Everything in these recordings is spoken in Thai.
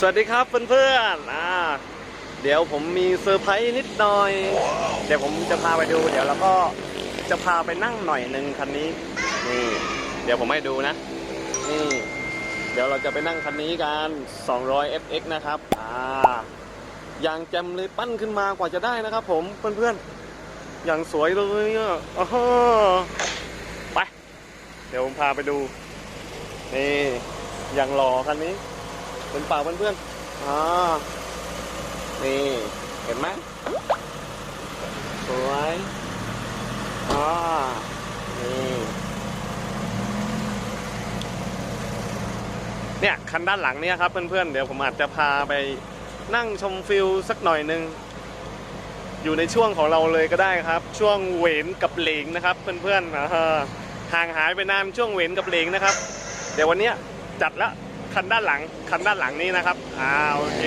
สวัสดีครับเพื่อนๆอ่าเดี๋ยวผมมีเซอร์ไพรส์นิดหน่อย เดี๋ยวผมจะพาไปดู เดี๋ยวเราก็จะพาไปนั่งหน่อยหนึ่งคันนี้ นี่ เดี๋ยวผมให้ดูนะ นี่ เดี๋ยวเราจะไปนั่งคันนี้กัน200 FX นะครับ อ่ายางแจมเลยปั้นขึ้นมากว่าจะได้นะครับ ผมเพื่อนๆ อย่างสวยเลยอะอ้ไป เดี๋ยวผมพาไปดู นี่อย่างหล่อคันนี้ เป็นเปล่าเพื่อนๆอ่านี่เห็นไหมสวยอ่านี่เนี่ยคันด้านหลังเนี่ยครับเพื่อนๆเดี๋ยวผมอาจจะพาไปนั่งชมฟิลสักหน่อยหนึ่งอยู่ในช่วงของเราเลยก็ได้ครับ ช่วงเวนกับเหลงนะครับ เพื่อนๆอ่าห่างหายไปนานช่วงเวนกับเหลงนะครับ เดี๋ยววันนี้จัดละ คันด้านหลัง คันด้านหลังนี้นะครับ อ่า โอเค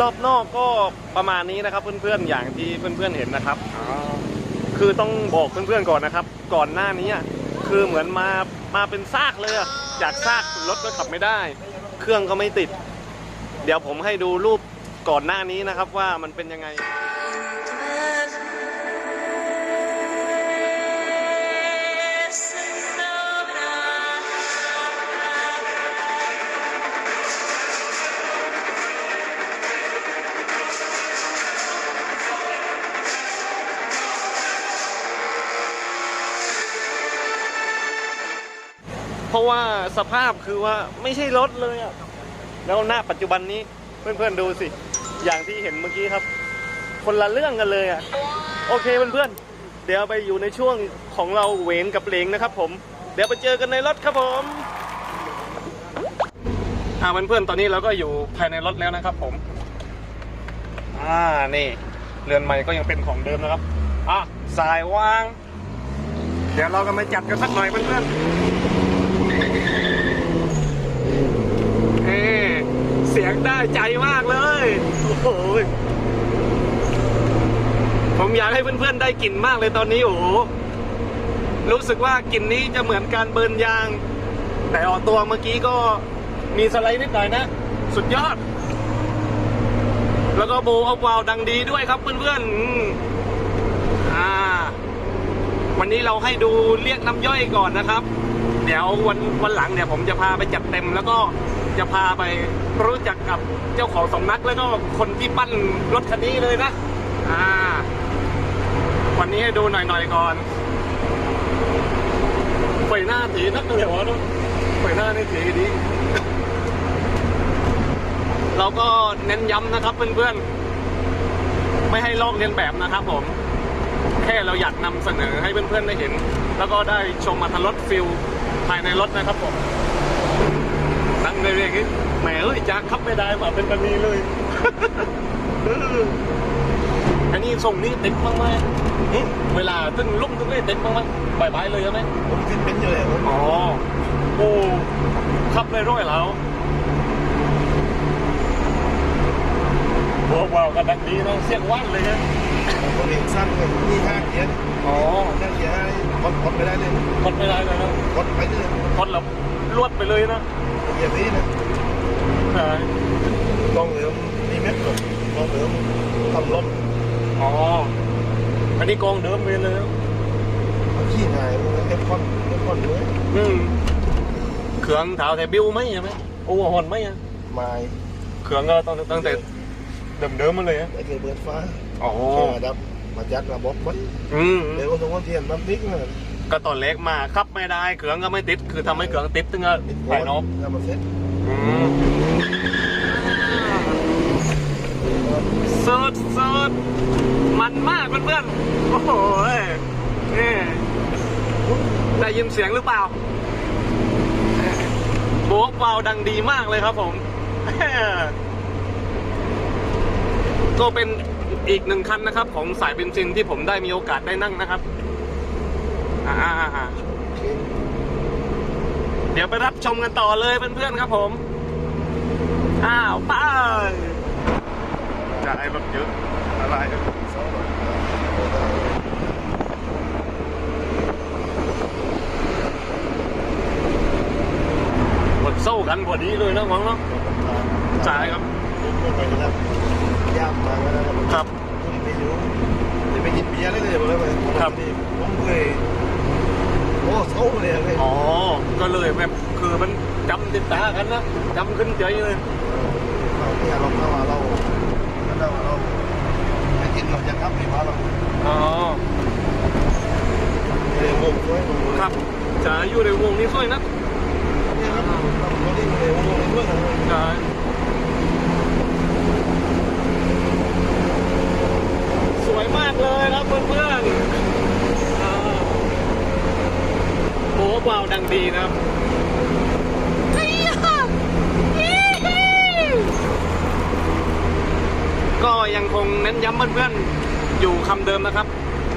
รอบนอกก็ประมาณนี้นะครับ เพื่อนๆอย่างที่เพื่อนๆเห็นนะครับคือต้องบอกเพื่อนๆก่อนนะครับ ก่อนหน้านี้คือเหมือนมามาเป็นซากเลยอะจากซากรถก็ขับไม่ได้ เครื่องก็ไม่ติด เดี๋ยวผมให้ดูรูปก่อนหน้านี้นะครับว่ามันเป็นยังไง ราะว่าสภาพคือว่าไม่ใช่รถเลยอะแล้วหน้าปัจจุบันนี้เพื่อนๆดูสิ อย่างที่เห็นเมื่อกี้ครับ คนละเรื่องกันเลยอะโอเคเพื่อนๆเดี๋ยวไปอยู่ในช่วงของเราเวนกับเลงนะครับ ผม เดี๋ยวไปเจอกันในรถครับผมอ่าเพื่อนๆตอนนี้เราก็อยู่ภายในรถแล้วนะครับ ผมอ่านี่เรือนใหม่ก็ยังเป็นของเดิมนะครับอะสายวาง เดี๋ยวเราก็มาจัดกันสักหน่อยเพื่อนๆ เอเสียงได้ใจมากเลย โอ้โหยผมอยากให้เพื่อนๆได้กลิ่นมากเลยตอนนี้โอ้โหรู้สึกว่ากลิ่นนี้จะเหมือนการเบิร์นยาง แต่ออกตัวเมื่อกี้ก็มีสไลด์นิดหน่อยนะ สุดยอด แล้วก็โบเอาวาวดังดีด้วยครับเพื่อนๆอ่า วันนี้เราให้ดูเรียกน้ำย่อยก่อนนะครับ เดี๋ยววันวันหลังเนี่ยผมจะพาไปจัดเต็ม แล้วก็จะพาไปรู้จักกับเจ้าของสำนักแล้วก็คนที่ปั้นรถคันนี้เลยนะ อ่า วันนี้ให้ดูหน่อยๆก่อนไฟหน้าถีนักเลยวะเนอะไฟหน้านี่ถีดีเราก็เน้นย้ำนะครับเพื่อนๆ ไม่ให้ลอกเลียนแบบนะครับผม แค่เราอยากนำเสนอให้เพื่อนๆได้เห็น แล้วก็ได้ชมอัตรถฟิล ภายในรถนะครับผมนั่งเรียกๆแหมเอ้ยจากขับไม่ได้มาเป็นแบบนี้เลย อันนี้ส่งนี่ติดบ้างไหมหึเวลาตึ้งลุ่มตึ้งนี่ติดบ้างไหมบายบายเลยใช่ไหมผมคิดเป็นอยู่เลยผมอ๋อโอ้ขับเลยร้อยแล้วว้าวว้าวกันดังนี้นะเสียงว่านเลยนะผมเองสั้นเลยมีห้าเกียร์อ๋อห้าเกียร์ กดกดไปได้เลยกดไม่ได้เลยนะกดไปเลยกดแล้วลวดไปเลยนะเกียร์นี้นะใช่ลองเหลือมมีเม็ดหรอลองเหลือมทำรถอ๋อ อันนี้กองเดิมไปเลยนะขี้หายเอฟคอนเอฟคอนเลยอืมเครื่องเท้าแถวบิวไหมใช่ไหมโอเวอร์ฮอนไหมอะไม้เครื่องก็ต้องตั้งแต่เดิมๆมาเลยอะไอ้เกเบิร์ดฟ้าอ๋อแค่ดับ มาจัดระบบมันอืมเดี๋ยวก็ต้องว่าเทียนน้ำพริกนะก็ตอนเล็กมาขับไม่ได้เครื่องก็ไม่ติด คือทำให้เครื่องติดตึงอะภายนอกแล้วมาเซ็ตอืมสุดสุดมันมากเพื่อนๆโอ้โหนี่ได้ยินเสียงหรือเปล่าโบ๊กเบาดังดีมากเลยครับผมก็เป็น อีกหนึ่งคันนะครับ ของสายเบนซินที่ผมได้มีโอกาสได้นั่งนะครับอ่าเดี๋ยวไปรับชมกันต่อเลยเพื่อนๆครับผม อ้าวไปจะให้รถเยอะอะไรกันหมดโซ่กันพอดีเลยนะหวังเนาะใช่ครับไปแล้ว ยามมาแล้วครับ ผมไม่รู้จะไปกินเบียร์ได้เลยบอกเลยว่าผมเคยโอ้เศร้าเลยเลยอ๋อ ก็เลยแบบคือมันจำติดตากันนะจำขึ้นใจเลย เราที่เราเข้ามาเราเราเราไม่กินเราจะครับไม่าเราอ๋อเร็วงด้วย ครับจะอยู่ในวงนี้สวยนะ เนี่ยครับเราได้เร็วงงด้วยนะ ใช่สวยมากเลยครับเพื่อนๆอ่า โอ้เบาดังดีนะครับก็ยังคงเน้นย้ำเพื่อนๆอยู่คำเดิมนะครับ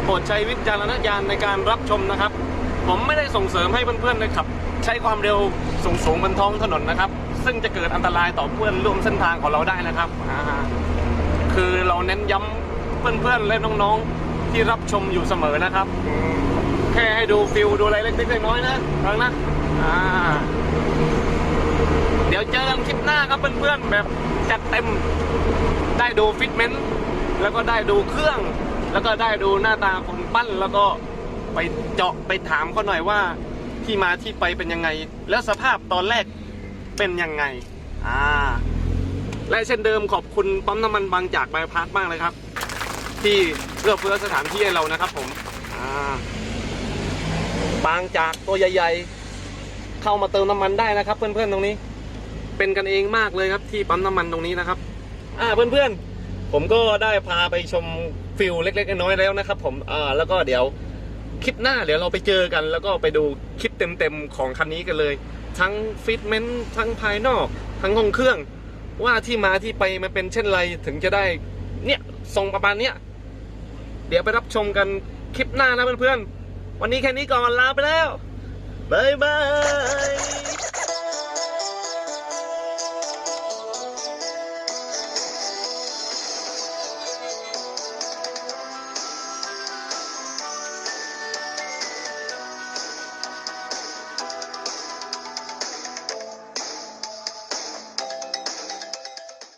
โปรดใช้วิจารณญาณในการรับชมนะครับ ผมไม่ได้ส่งเสริมให้เพื่อนๆเลยขับ ใช้ความเร็วสูงๆบนท้องถนนนะครับ ซึ่งจะเกิดอันตรายต่อเพื่อนร่วมเส้นทางของเราได้นะครับคือเราเน้นย้ำเพื่อนๆและน้องๆที่รับชมอยู่เสมอนะครับ ค่ให้ดูฟิลดูอะไรเล็กๆน้อยๆนะครั้งนะอ่า เดี๋ยวเจอกันคลิปหน้าครับเพื่อนๆแบบจัดเต็มได้ดูฟิตเมนต์แล้วก็ได้ดูเครื่อง แล้วก็ได้ดูหน้าตาคนปั้นแล้วก็ไปเจาะไปถามเขาหน่อยว่าที่มาที่ไปเป็นยังไง แล้วสภาพตอนแรกเป็นยังไง อ่า และเช่นเดิมขอบคุณปั๊มน้ำมันบางจากบายพาสมากเลยครับ ที่เอื้อเฟื้อสถานที่ให้เรานะครับผม อ่า บางจากตัวใหญ่ ๆ เข้ามาเติมน้ำมันได้นะครับ เพื่อนๆตรงนี้ เป็นกันเองมากเลยครับที่ปั๊มน้ำมันตรงนี้นะครับ อ่าเพื่อนๆ ผมก็ได้พาไปชมฟิลเล็กๆน้อยๆแล้วนะครับ ผมอ่าแล้วก็เดี๋ยวคลิปหน้าเดี๋ยวเราไปเจอกัน แล้วก็ไปดูคลิปเต็มๆของคันนี้กันเลย ทั้งฟิตเมนต์ทั้งภายนอก ทั้งห้องเครื่อง ว่าที่มาที่ไปมันเป็นเช่นไรถึงจะได้เนี่ยทรงประมาณเนี้ยเดี๋ยวไปรับชมกันคลิปหน้านะเพื่อนๆ วันนี้แค่นี้ก่อนลาไปแล้วบายบาย